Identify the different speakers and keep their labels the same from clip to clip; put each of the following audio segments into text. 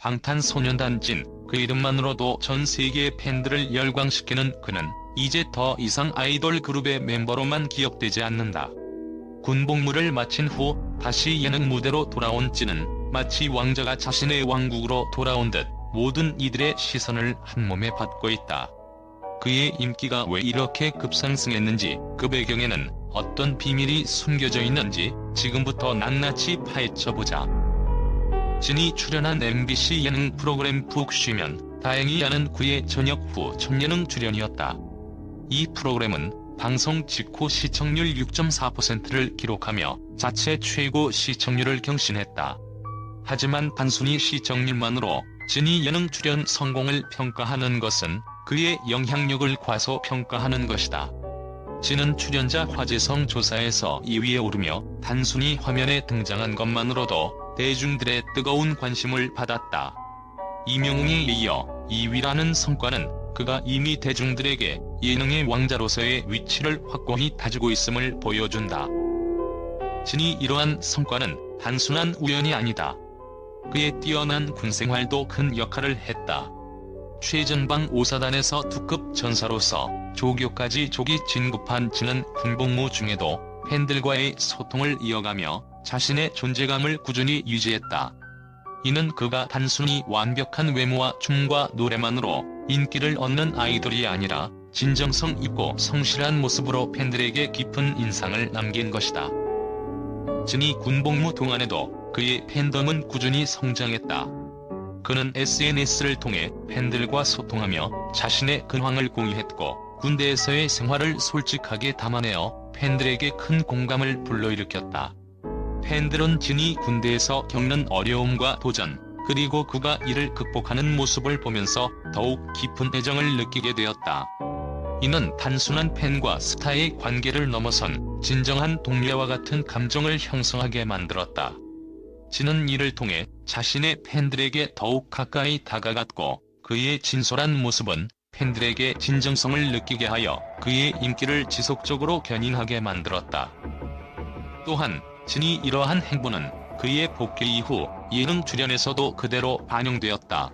Speaker 1: 방탄소년단 진, 그 이름만으로도 전 세계의 팬들을 열광시키는 그는 이제 더 이상 아이돌 그룹의 멤버로만 기억되지 않는다. 군복무를 마친 후 다시 예능 무대로 돌아온 찐은 마치 왕자가 자신의 왕국으로 돌아온 듯 모든 이들의 시선을 한몸에 받고 있다. 그의 인기가 왜 이렇게 급상승했는지 그 배경에는 어떤 비밀이 숨겨져 있는지 지금부터 낱낱이 파헤쳐보자. 진이 출연한 MBC 예능 프로그램 푹 쉬면 다행히 하는 그의 저녁 후 첫 예능 출연이었다. 이 프로그램은 방송 직후 시청률 6.4%를 기록하며 자체 최고 시청률을 경신했다. 하지만 단순히 시청률만으로 진이 예능 출연 성공을 평가하는 것은 그의 영향력을 과소평가하는 것이다. 진은 출연자 화제성 조사에서 2위에 오르며 단순히 화면에 등장한 것만으로도 대중들의 뜨거운 관심을 받았다. 이명웅에 이어 2위라는 성과는 그가 이미 대중들에게 예능의 왕자로서의 위치를 확고히 다지고 있음을 보여준다. 진이 이러한 성과는 단순한 우연이 아니다. 그의 뛰어난 군생활도 큰 역할을 했다. 최전방 오사단에서 특급 전사로서 조교까지 조기 진급한 진은 군복무 중에도 팬들과의 소통을 이어가며 자신의 존재감을 꾸준히 유지했다. 이는 그가 단순히 완벽한 외모와 춤과 노래만으로 인기를 얻는 아이돌이 아니라 진정성 있고 성실한 모습으로 팬들에게 깊은 인상을 남긴 것이다. 진이 군복무 동안에도 그의 팬덤은 꾸준히 성장했다. 그는 SNS를 통해 팬들과 소통하며 자신의 근황을 공유했고 군대에서의 생활을 솔직하게 담아내어 팬들에게 큰 공감을 불러일으켰다. 팬들은 진이 군대에서 겪는 어려움과 도전, 그리고 그가 이를 극복하는 모습을 보면서 더욱 깊은 애정을 느끼게 되었다. 이는 단순한 팬과 스타의 관계를 넘어선 진정한 동료와 같은 감정을 형성하게 만들었다. 진은 이를 통해 자신의 팬들에게 더욱 가까이 다가갔고 그의 진솔한 모습은 팬들에게 진정성을 느끼게 하여 그의 인기를 지속적으로 견인하게 만들었다. 또한 진이 이러한 행보는 그의 복귀 이후 예능 출연에서도 그대로 반영되었다.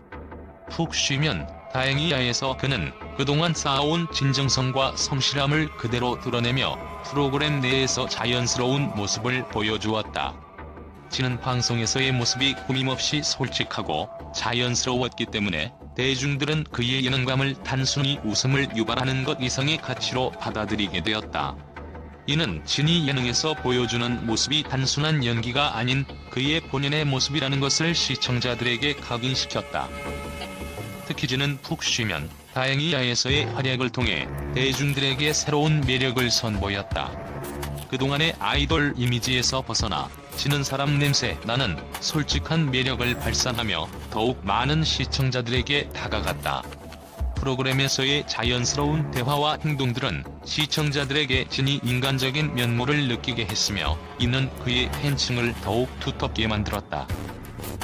Speaker 1: 푹 쉬면 다행이야에서 그는 그동안 쌓아온 진정성과 성실함을 그대로 드러내며 프로그램 내에서 자연스러운 모습을 보여주었다. 진은 방송에서의 모습이 꾸밈없이 솔직하고 자연스러웠기 때문에 대중들은 그의 예능감을 단순히 웃음을 유발하는 것 이상의 가치로 받아들이게 되었다. 이는 진이 예능에서 보여주는 모습이 단순한 연기가 아닌 그의 본연의 모습이라는 것을 시청자들에게 각인시켰다. 특히 진은 푹 쉬면 다행히 야에서의 활약을 통해 대중들에게 새로운 매력을 선보였다. 그동안의 아이돌 이미지에서 벗어나 지는 사람 냄새 나는 솔직한 매력을 발산하며 더욱 많은 시청자들에게 다가갔다. 프로그램에서의 자연스러운 대화와 행동들은 시청자들에게 진이 인간적인 면모를 느끼게 했으며 이는 그의 팬층을 더욱 두텁게 만들었다.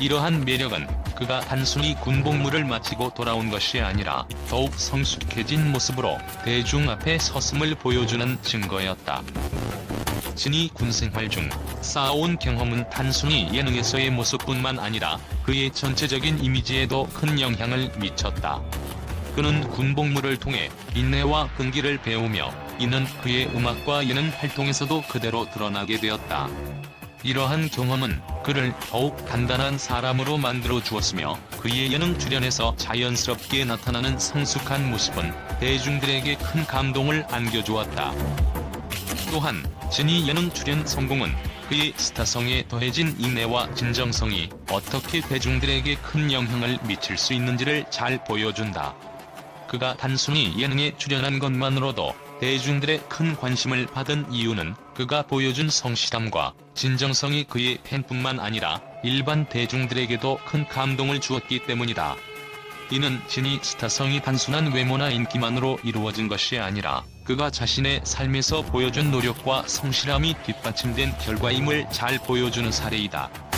Speaker 1: 이러한 매력은 그가 단순히 군복무를 마치고 돌아온 것이 아니라 더욱 성숙해진 모습으로 대중 앞에 섰음을 보여주는 증거였다. 진이 군생활 중 쌓아온 경험은 단순히 예능에서의 모습뿐만 아니라 그의 전체적인 이미지에도 큰 영향을 미쳤다. 그는 군복무를 통해 인내와 끈기를 배우며 이는 그의 음악과 예능 활동에서도 그대로 드러나게 되었다. 이러한 경험은 그를 더욱 단단한 사람으로 만들어 주었으며 그의 예능 출연에서 자연스럽게 나타나는 성숙한 모습은 대중들에게 큰 감동을 안겨주었다. 또한 진이 예능 출연 성공은 그의 스타성에 더해진 인내와 진정성이 어떻게 대중들에게 큰 영향을 미칠 수 있는지를 잘 보여준다. 그가 단순히 예능에 출연한 것만으로도 대중들의 큰 관심을 받은 이유는 그가 보여준 성실함과 진정성이 그의 팬뿐만 아니라 일반 대중들에게도 큰 감동을 주었기 때문이다. 이는 진이 스타성이 단순한 외모나 인기만으로 이루어진 것이 아니라 그가 자신의 삶에서 보여준 노력과 성실함이 뒷받침된 결과임을 잘 보여주는 사례이다.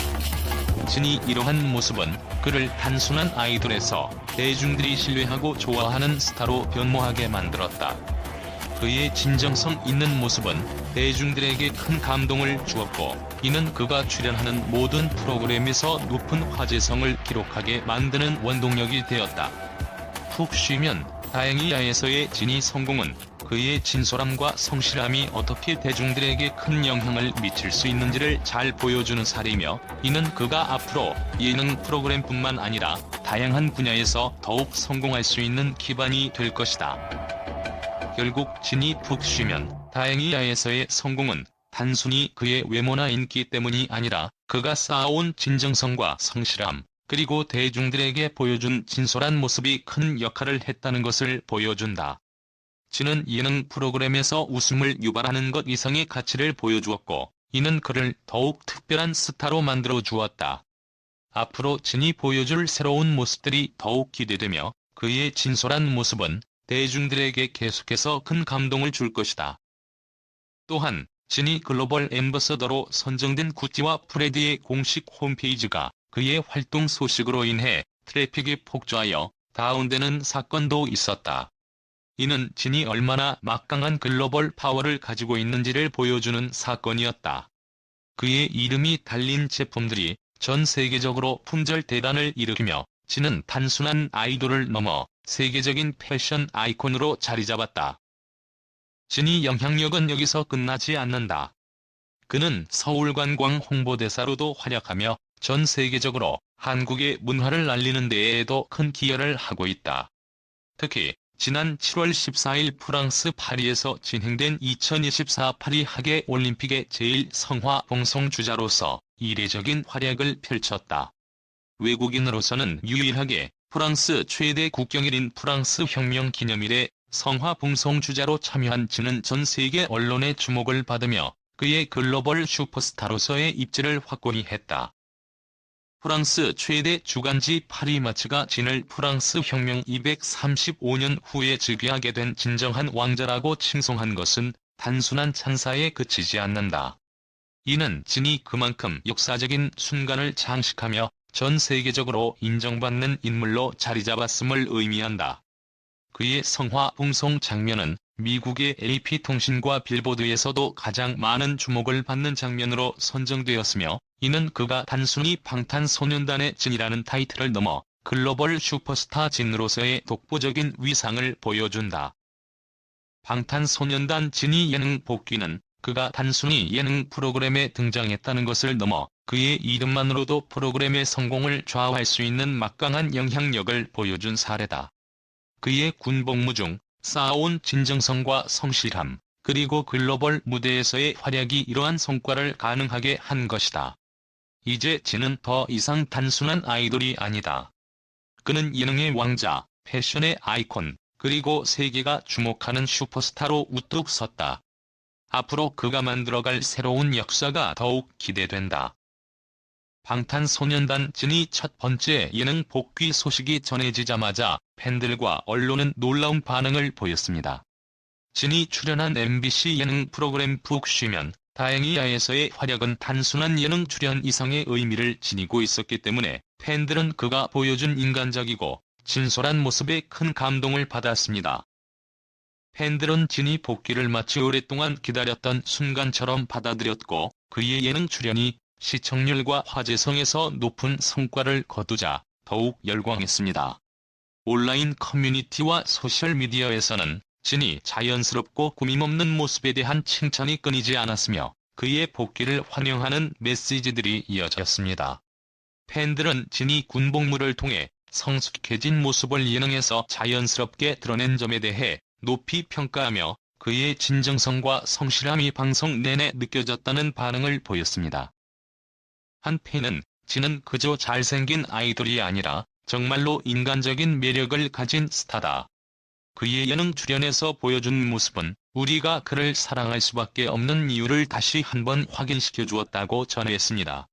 Speaker 1: 진이 이러한 모습은 그를 단순한 아이돌에서 대중들이 신뢰하고 좋아하는 스타로 변모하게 만들었다. 그의 진정성 있는 모습은 대중들에게 큰 감동을 주었고 이는 그가 출연하는 모든 프로그램에서 높은 화제성을 기록하게 만드는 원동력이 되었다. 푹 쉬면 다행히 야에서의 진이 성공은 그의 진솔함과 성실함이 어떻게 대중들에게 큰 영향을 미칠 수 있는지를 잘 보여주는 사례이며 이는 그가 앞으로 예능 프로그램뿐만 아니라 다양한 분야에서 더욱 성공할 수 있는 기반이 될 것이다. 결국 진이 푹 쉬면 다행히 야에서의 성공은 단순히 그의 외모나 인기 때문이 아니라 그가 쌓아온 진정성과 성실함, 그리고 대중들에게 보여준 진솔한 모습이 큰 역할을 했다는 것을 보여준다. 진은 예능 프로그램에서 웃음을 유발하는 것 이상의 가치를 보여주었고, 이는 그를 더욱 특별한 스타로 만들어 주었다. 앞으로 진이 보여줄 새로운 모습들이 더욱 기대되며, 그의 진솔한 모습은 대중들에게 계속해서 큰 감동을 줄 것이다. 또한, 진이 글로벌 앰버서더로 선정된 구찌와 프레드의 공식 홈페이지가 그의 활동 소식으로 인해 트래픽이 폭주하여 다운되는 사건도 있었다. 이는 진이 얼마나 막강한 글로벌 파워를 가지고 있는지를 보여주는 사건이었다. 그의 이름이 달린 제품들이 전 세계적으로 품절 대란을 일으키며 진은 단순한 아이돌을 넘어 세계적인 패션 아이콘으로 자리 잡았다. 진이 영향력은 여기서 끝나지 않는다. 그는 서울관광 홍보대사로도 활약하며 전 세계적으로 한국의 문화를 알리는 데에도 큰 기여를 하고 있다. 특히 지난 7월 14일 프랑스 파리에서 진행된 2024 파리 하계 올림픽의 제일 성화 봉송 주자로서 이례적인 활약을 펼쳤다. 외국인으로서는 유일하게 프랑스 최대 국경일인 프랑스 혁명 기념일에 성화 봉송 주자로 참여한 진은 전 세계 언론의 주목을 받으며 그의 글로벌 슈퍼스타로서의 입지를 확고히 했다. 프랑스 최대 주간지 파리마츠가 진을 프랑스 혁명 235년 후에 즉위하게 된 진정한 왕자라고 칭송한 것은 단순한 찬사에 그치지 않는다. 이는 진이 그만큼 역사적인 순간을 장식하며 전 세계적으로 인정받는 인물로 자리 잡았음을 의미한다. 그의 성화 봉송 장면은 미국의 AP통신과 빌보드에서도 가장 많은 주목을 받는 장면으로 선정되었으며 이는 그가 단순히 방탄소년단의 진이라는 타이틀을 넘어 글로벌 슈퍼스타 진으로서의 독보적인 위상을 보여준다. 방탄소년단 진이 예능 복귀는 그가 단순히 예능 프로그램에 등장했다는 것을 넘어 그의 이름만으로도 프로그램의 성공을 좌우할 수 있는 막강한 영향력을 보여준 사례다. 그의 군복무 중 쌓아온 진정성과 성실함, 그리고 글로벌 무대에서의 활약이 이러한 성과를 가능하게 한 것이다. 이제 진은 더 이상 단순한 아이돌이 아니다. 그는 예능의 왕자, 패션의 아이콘, 그리고 세계가 주목하는 슈퍼스타로 우뚝 섰다. 앞으로 그가 만들어갈 새로운 역사가 더욱 기대된다. 방탄소년단 진이 첫 번째 예능 복귀 소식이 전해지자마자 팬들과 언론은 놀라운 반응을 보였습니다. 진이 출연한 MBC 예능 프로그램 푹 쉬면 다행히 야에서의 활약은 단순한 예능 출연 이상의 의미를 지니고 있었기 때문에 팬들은 그가 보여준 인간적이고 진솔한 모습에 큰 감동을 받았습니다. 팬들은 진이 복귀를 마치 오랫동안 기다렸던 순간처럼 받아들였고 그의 예능 출연이 시청률과 화제성에서 높은 성과를 거두자 더욱 열광했습니다. 온라인 커뮤니티와 소셜미디어에서는 진이 자연스럽고 꾸밈없는 모습에 대한 칭찬이 끊이지 않았으며 그의 복귀를 환영하는 메시지들이 이어졌습니다. 팬들은 진이 군복무를 통해 성숙해진 모습을 예능에서 자연스럽게 드러낸 점에 대해 높이 평가하며 그의 진정성과 성실함이 방송 내내 느껴졌다는 반응을 보였습니다. 한 팬은 진은 그저 잘생긴 아이돌이 아니라 정말로 인간적인 매력을 가진 스타다. 그의 예능 출연에서 보여준 모습은 우리가 그를 사랑할 수밖에 없는 이유를 다시 한번 확인시켜 주었다고 전했습니다.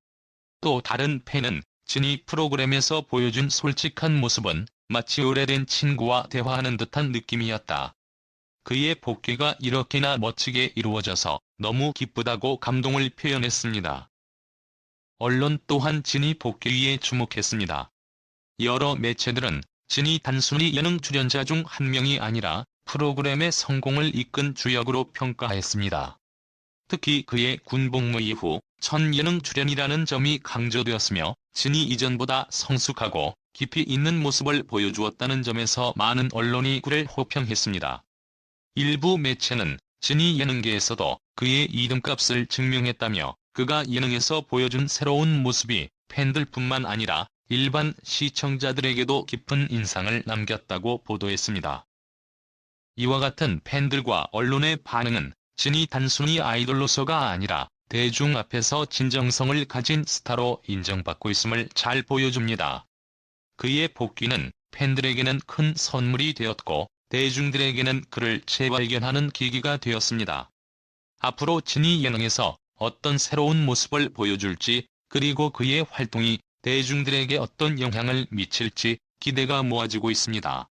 Speaker 1: 또 다른 팬은 진이 프로그램에서 보여준 솔직한 모습은 마치 오래된 친구와 대화하는 듯한 느낌이었다. 그의 복귀가 이렇게나 멋지게 이루어져서 너무 기쁘다고 감동을 표현했습니다. 언론 또한 진이 복귀에 주목했습니다. 여러 매체들은 진이 단순히 예능 출연자 중 한 명이 아니라 프로그램의 성공을 이끈 주역으로 평가했습니다. 특히 그의 군복무 이후 첫 예능 출연이라는 점이 강조되었으며 진이 이전보다 성숙하고 깊이 있는 모습을 보여주었다는 점에서 많은 언론이 그를 호평했습니다. 일부 매체는 진이 예능계에서도 그의 이름값을 증명했다며 그가 예능에서 보여준 새로운 모습이 팬들뿐만 아니라 일반 시청자들에게도 깊은 인상을 남겼다고 보도했습니다. 이와 같은 팬들과 언론의 반응은 진이 단순히 아이돌로서가 아니라 대중 앞에서 진정성을 가진 스타로 인정받고 있음을 잘 보여줍니다. 그의 복귀는 팬들에게는 큰 선물이 되었고 대중들에게는 그를 재발견하는 계기가 되었습니다. 앞으로 진이 예능에서 어떤 새로운 모습을 보여줄지 그리고 그의 활동이 대중들에게 어떤 영향을 미칠지 기대가 모아지고 있습니다.